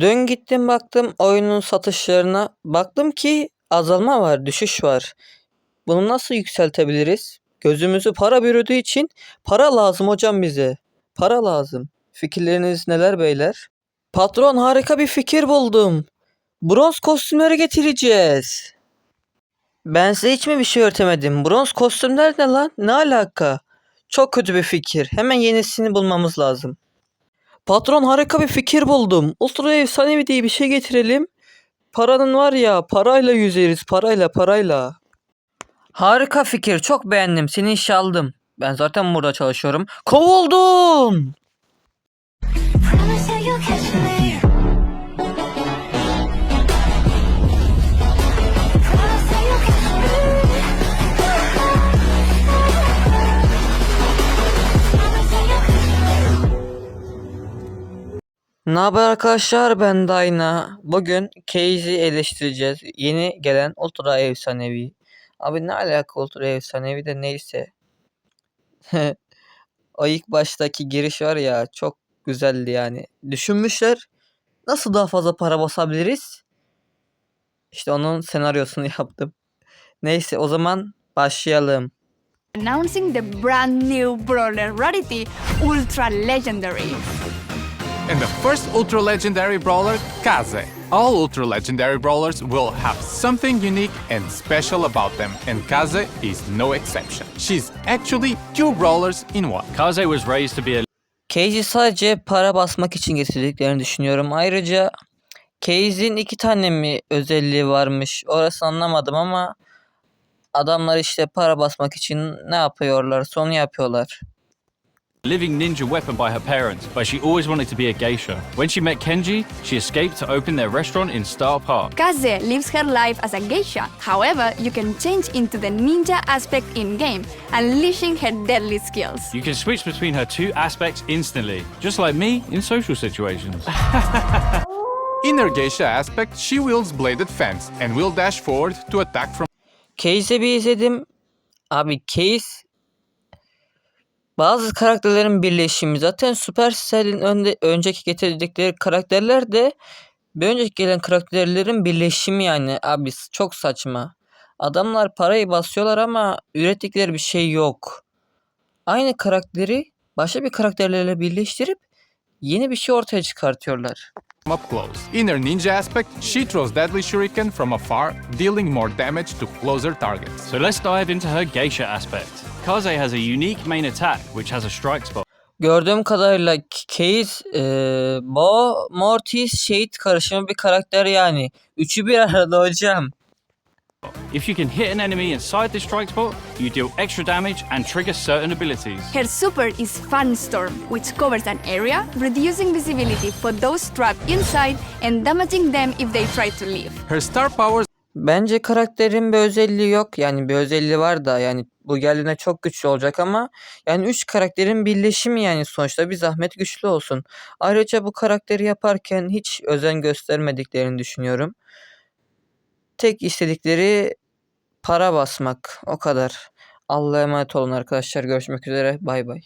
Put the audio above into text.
Dün gittim baktım oyunun satışlarına. Baktım ki azalma var, düşüş var. Bunu nasıl yükseltebiliriz? Gözümüzü para bürüdüğü için para lazım hocam bize. Para lazım. Fikirleriniz neler beyler? Patron harika bir fikir buldum. Bronz kostümleri getireceğiz. Ben size hiç mi bir şey öğretemedim? Bronz kostümler ne lan? Ne alaka? Çok kötü bir fikir. Hemen yenisini bulmamız lazım. Patron harika bir fikir buldum. Ultra efsanevi diye bir şey getirelim. Paranın var ya parayla yüzeriz parayla parayla. Harika fikir çok beğendim seni işe aldım. Ben zaten burada çalışıyorum. Kovuldun. Ne haber arkadaşlar ben Dayna. Bugün Case'i eleştireceğiz. Yeni gelen Ultra Efsanevi. Abi ne alaka Ultra Efsanevi de neyse. o ilk baştaki giriş var ya çok güzeldi yani. Düşünmüşler nasıl daha fazla para basabiliriz? İşte onun senaryosunu yaptım. Neyse o zaman başlayalım. announcing the brand new Brawler Rarity Ultra Legendary. And the first Ultra Legendary Brawler, Kaze. All Ultra Legendary Brawlers will have something unique and special about them, and Kaze is no exception. She's actually two brawlers in one. Kaze was raised to be a Case'i sadece para basmak için getirdiklerini düşünüyorum. Ayrıca Case'in iki tane mi özelliği varmış orasını anlamadım ama adamlar işte para basmak için ne yapıyorlar onu yapıyorlar. Living ninja weapon by her parents, but she always wanted to be a geisha. When she met Kenji, she escaped to open their restaurant in Star Park. Kaze lives her life as a geisha. However, you can change into the ninja aspect in game, unleashing her deadly skills. You can switch between her two aspects instantly, just like me in social situations. In her Geisha aspect, she wields Bladed fans and will dash forward to attack from Case'i bir izledim. Abi Case bazı karakterlerin birleşimi. Zaten Supercell'in önde, önceki getirdikleri karakterler de bir önceki gelen karakterlerin birleşimi yani. Abi çok saçma. Adamlar parayı basıyorlar ama ürettikleri bir şey yok. Aynı karakteri başka bir karakterlerle birleştirip yeni bir şey ortaya çıkartıyorlar. up close. In her ninja aspect, she throws deadly shuriken from afar, dealing more damage to closer targets. so let's dive into her geisha aspect. Kaze has a unique main attack, which has a strike spot. Gördüğüm kadarıyla K- Case, eee Bo, Mortis, Shade karışımı bir karakter yani. Üçü bir arada hocam. If you can hit an enemy inside the strike spot, you deal extra damage and trigger certain abilities. Her super is Funstorm, which covers an area, reducing visibility for those trapped inside and damaging them if they try to leave. Her star powers Bence karakterin bir özelliği yok. Yani bir özelliği var da yani bu geldiğinde çok güçlü olacak ama yani üç karakterin birleşimi yani sonuçta bir zahmet güçlü olsun. Ayrıca bu karakteri yaparken hiç özen göstermediklerini düşünüyorum. Tek istedikleri para basmak. O kadar. Allah'a emanet olun arkadaşlar. Görüşmek üzere. Bay bay.